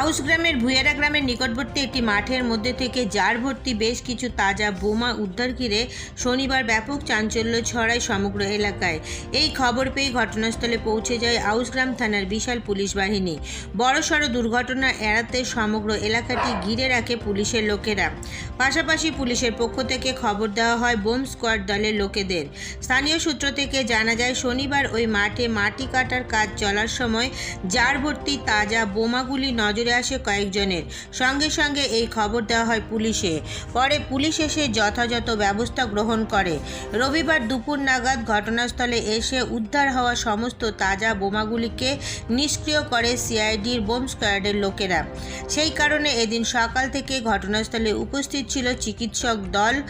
আউস গ্রামের ভুয়ারা গ্রামের নিকটবর্তী একটি মাঠের মধ্যে থেকে জার ভর্তি বেশ কিছু তাজা বোমা উদ্ধার ঘিরে শনিবার ব্যাপক চাঞ্চল্য ছড়ায় সমগ্র এলাকায়। এই খবর পেয়ে ঘটনাস্থলে পৌঁছে যায় আউসগ্রাম থানার বিশাল পুলিশ বাহিনী। বড়সড় দুর্ঘটনা এড়াতে সমগ্র এলাকাটি ঘিরে রাখে পুলিশের লোকেরা। পাশাপাশি পুলিশের পক্ষ থেকে খবর দেওয়া হয়, বোম স্কোয়াড দলের লোকেদের। স্থানীয় সূত্র থেকে জানা যায়, শনিবার ওই মাঠে মাটি কাটার কাজ চলার সময় জার ভর্তি তাজা বোমাগুলি নজরে আসে কয়েকজনের। সঙ্গে সঙ্গে এই খবর দেওয়া হয় পুলিশে। পরে পুলিশ এসে যথাযথ ব্যবস্থা গ্রহণ করে। রবিবার দুপুর নাগাদ ঘটনাস্থলে এসে উদ্ধার হওয়া সমস্ত তাজা বোমাগুলিকে নিষ্ক্রিয় করে সিআইডির বোম স্কোয়াডের লোকেরা। সেই কারণে এদিন সকাল থেকে ঘটনাস্থলে উপস্থিত ছিল চিকিৎসক দল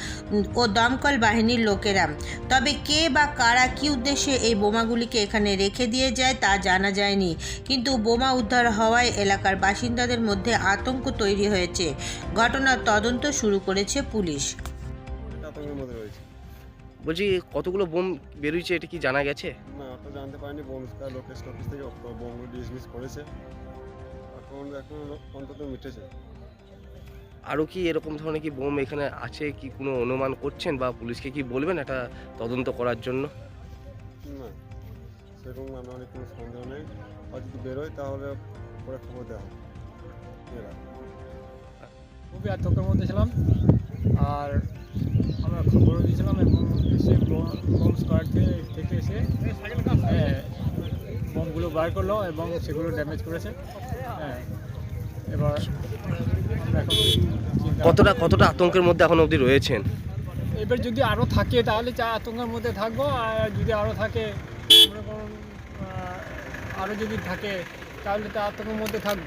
ও দমকল বাহিনীর লোকেরা। তবে কে বা কারা কী উদ্দেশ্যে এই বোমাগুলিকে এখানে রেখে দিয়ে যায় তা জানা যায়নি। কিন্তু বোমা উদ্ধার হওয়ায় এলাকার বাসিন্দাদের মধ্যে আতঙ্ক তৈরি হয়েছে। ঘটনার তদন্ত শুরু করেছে পুলিশ। আতঙ্কের মধ্যে রয়েছে। বলছি কতগুলো বোম বেরোইছে এটা কি জানা গেছে? না অত জানতে পারিনি। বোম স্কোয়ার লোকেশ অফিস থেকে বোমগুলো ডিসমিস করেছে। এখন এখন অন্তত মিটেছে। আরও কি এরকম ধরনের কি বোম এখানে আছে? কি কোনো অনুমান করছেন বা পুলিশকে কি বলবেন এটা তদন্ত করার জন্য? না সেরকম আমার কোনো সন্দেহ নেই। আর যদি বেরোয় তাহলে পরে খবর দেওয়া হবে। খুবই আতঙ্কের মধ্যে ছিলাম। আর আমরা খবরও দিয়েছিলাম এবং এসে বোম স্কোয়াড থেকে এসে হ্যাঁ, বোমগুলো বার করল এবং সেগুলো ড্যামেজ করেছে। হ্যাঁ এবার কতটা কতটা আতঙ্কের মধ্যে এখন অবধি রয়েছেন? এবার যদি আরও থাকে তাহলে চা আতঙ্কের মধ্যে থাকব। আর যদি আরও থাকে আরও যদি থাকে তাহলে তা আতঙ্কের মধ্যে থাকব।